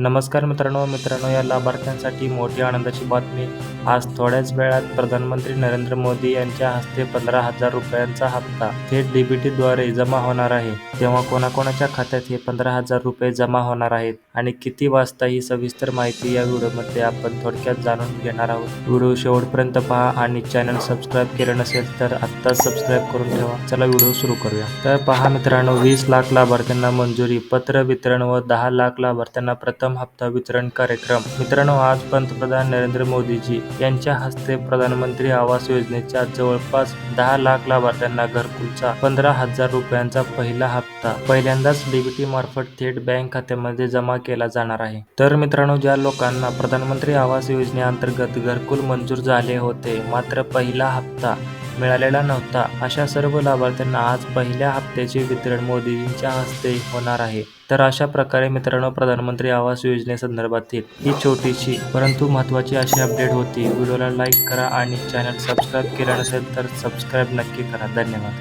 नमस्कार मित्रांनो मित्रांनो या लाभार्थ्यांसाठी मोठी आनंदाची बातमी. आज थोड्याच वेळात प्रधानमंत्री नरेंद्र मोदी यांच्या हस्ते पंधरा हजार रुपयांचा हप्ता थेट डीबीटी द्वारे जमा होणार आहे. तेव्हा कोणाकोणाच्या खात्यात हे पंधरा हजार रुपये जमा होणार आहेत आणि किती वाजता ही सविस्तर माहिती या व्हिडिओमध्ये आपण थोडक्यात जाणून घेणार आहोत. व्हिडिओ शेवटपर्यंत पहा आणि चॅनल सबस्क्राईब केलं नसेल तर आत्ताच सबस्क्राईब करून ठेवा. चला व्हिडिओ सुरू करूया. तर पहा मित्रांनो वीस लाख लाभार्थ्यांना मंजुरी पत्र वितरण व दहा लाख लाभार्थ्यांना प्रथम हप्ता वितरण कार्यक्रम. मित्रांनो आज पंतप्रधान नरेंद्र मोदीजी यांच्या हस्ते प्रधानमंत्री आवास योजनेच्या जवळपास दहा लाख लाभार्थ्यांना घरकुलचा पंधरा हजार रुपयांचा पहिला हप्ता. पहिल्यांदाच डीबीटी मार्फत थेट बँक खात्यामध्ये जमा केला जाणार आहे. तर मित्रांनो ज्या लोकांना प्रधानमंत्री आवास योजनेअंतर्गत घरकुल मंजूर झाले होते मात्र पहिला हप्ता मिळालेला नव्हता. अशा सर्व लाभार्थ्यांना आज पहिल्या हप्त्याचे वितरण मोदीजींच्या हस्ते होणार आहे. तर अशा प्रकारे मित्रांनो प्रधानमंत्री आवास योजनेसंदर्भातील ही छोटीशी परंतु महत्त्वाची अशी अपडेट होती. व्हिडिओला लाईक करा आणि चॅनल सबस्क्राईब केलं नसेल तर सबस्क्राईब नक्की करा. धन्यवाद.